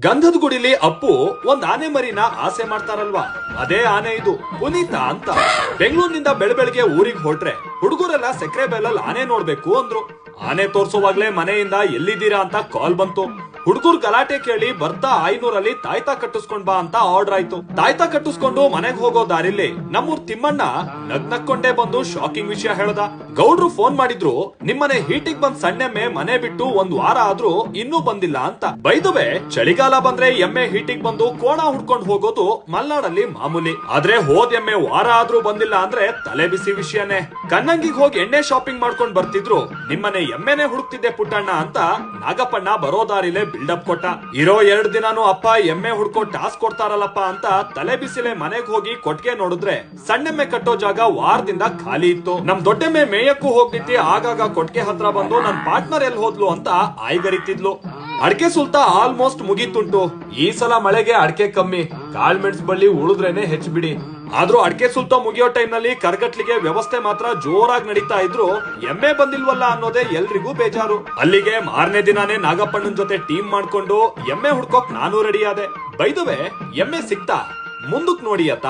ಗಂಧದ ಗುಡಿಲಿ ಅಪ್ಪು ಒಂದ್ ಆನೆ ಮರಿನ ಆಸೆ ಮಾಡ್ತಾರಲ್ವಾ? ಅದೇ ಆನೆ ಇದು. ಪುನೀತ ಅಂತ. ಬೆಂಗಳೂರಿನಿಂದ ಬೆಳಬೆಳಗ್ಗೆ ಊರಿಗೆ ಹೊರಟ್ರೆ ಹುಡುಗರೆಲ್ಲ ಸಕ್ಕರೆ ಬೆಲ್ಲಲ್ಲಿ ಆನೆ ನೋಡ್ಬೇಕು ಅಂದ್ರು. ಆನೆ ತೋರ್ಸುವಾಗ್ಲೇ ಮನೆಯಿಂದ ಎಲ್ಲಿದ್ದೀರಾ ಅಂತ ಕಾಲ್ ಬಂತು. ಹುಡುಗರು ಗಲಾಟೆ ಕೇಳಿ ಬರ್ತಾ ಐನೂರಲ್ಲಿ ತಾಯ್ತಾ ಕಟ್ಟಿಸ್ಕೊಂಡ್ ಬಾ ಅಂತ ಆರ್ಡರ್ ಆಯ್ತು. ತಾಯ್ತಾ ಕಟ್ಟಿಸ್ಕೊಂಡು ಮನೆಗ್ ಹೋಗೋ ದಾರಿಲಿ ನಮ್ಮೂರ್ ತಿಮ್ಮಣ್ಣ ನಗ್ನಕ್ಕೊಂಡೇ ಬಂದು ಶಾಕಿಂಗ್ ವಿಷಯ ಹೇಳ್ದ. ಗೌಡ್ರು ಫೋನ್ ಮಾಡಿದ್ರು, ನಿಮ್ಮನೆ ಹೀಟಿಗ್ ಬಂದ್ ಸಣ್ಣೆಮ್ಮೆ ಮನೆ ಬಿಟ್ಟು ಒಂದ್ ವಾರ ಆದ್ರೂ ಇನ್ನೂ ಬಂದಿಲ್ಲ ಅಂತ. ಬೈದುವೆ ಚಳಿಗಾಲ ಬಂದ್ರೆ ಎಮ್ಮೆ ಹೀಟಿಗ್ ಬಂದು ಕೋಣ ಹುಡ್ಕೊಂಡ್ ಹೋಗೋದು ಮಲ್ನಾಡಲ್ಲಿ ಮಾಮೂಲಿ. ಆದ್ರೆ ಹೋದ್ ಎಮ್ಮೆ ವಾರ ಆದ್ರೂ ಬಂದಿಲ್ಲ ಅಂದ್ರೆ ತಲೆ ಬಿಸಿ ವಿಷಯನೇ. ಕನ್ನಂಗಿಗ್ ಹೋಗಿ ಎಣ್ಣೆ ಶಾಪಿಂಗ್ ಮಾಡ್ಕೊಂಡ್ ಬರ್ತಿದ್ರು, ನಿಮ್ಮನೆ ಎಮ್ಮೆನೆ ಹುಡುಕ್ತಿದ್ದೆ ಪುಟ್ಟಣ್ಣ ಅಂತ ನಾಗಪ್ಪಣ್ಣ ಬರೋ ದಾರಿಲೆ ಬಿಲ್ಡಪ್ ಕೊಟ್ಟ. ಇರೋ ಎರಡ್ ದಿನಾನು ಅಪ್ಪ ಎಮ್ಮೆ ಹುಡ್ಕೊಂಡ್ ಟಾಸ್ಕ್ ಕೊಡ್ತಾರಲ್ಲಪ್ಪ ಅಂತ ತಲೆ ಬಿಸಿಲೆ ಮನೆಗ್ ಹೋಗಿ ಕೊಟ್ಗೆ ನೋಡಿದ್ರೆ ಸಣ್ಣೆಮ್ಮೆ ಕಟ್ಟೋ ಜಾಗ ವಾರದಿಂದ ಖಾಲಿ ಇತ್ತು. ನಮ್ ದೊಡ್ಡೆಮ್ಮೆ ಮೇಯಕ್ಕೂ ಹೋಗಿದ್ದಿ ಆಗಾಗ ಕೊಟ್ಗೆ ಹತ್ರ ಬಂದು ನನ್ ಪಾರ್ಟ್ನರ್ ಎಲ್ ಹೋದ್ಲು ಅಂತ ಆಯ್ಗರಿತಿದ್ಲು. ಅಡಕೆ ಸುಲ್ತಾ ಆಲ್ಮೋಸ್ಟ್ ಮುಗೀತುಂಟು. ಈ ಸಲ ಮಳೆಗೆ ಅಡಕೆ ಕಮ್ಮಿ. ಕಾಳ್ಮೆಣ್ಸ್ ಬಳ್ಳಿ ಉಳಿದ್ರೇನೆ ಹೆಚ್ಬಿಡಿ ಆದ್ರೂ ಅಡಕೆ ಸುಲ್ತ ಮುಗಿಯೋ ಟೈಮ್ನಲ್ಲಿ ಕರ್ಗಟ್ಲಿಗೆ ವ್ಯವಸ್ಥೆ ಮಾತ್ರ ಜೋರಾಗಿ ನಡೀತಾ ಇದ್ರು ಎಮ್ಮೆ ಬಂದಿಲ್ವಲ್ಲ ಅನ್ನೋದೇ ಎಲ್ರಿಗೂ ಬೇಜಾರು. ಅಲ್ಲಿಗೆ ಮಾರನೇ ದಿನಾನೇ ನಾಗಪ್ಪಣ್ಣನ್ ಜೊತೆ ಟೀಮ್ ಮಾಡ್ಕೊಂಡು ಎಮ್ಮೆ ಹುಡ್ಕೋಕ್ ನಾನು ರೆಡಿ ಆದೆ. ಬೈದುವೆ, ಎಮ್ಮೆ ಸಿಕ್ತಾ? ಮುಂದಕ್ ನೋಡಿ ಅತ್ತ?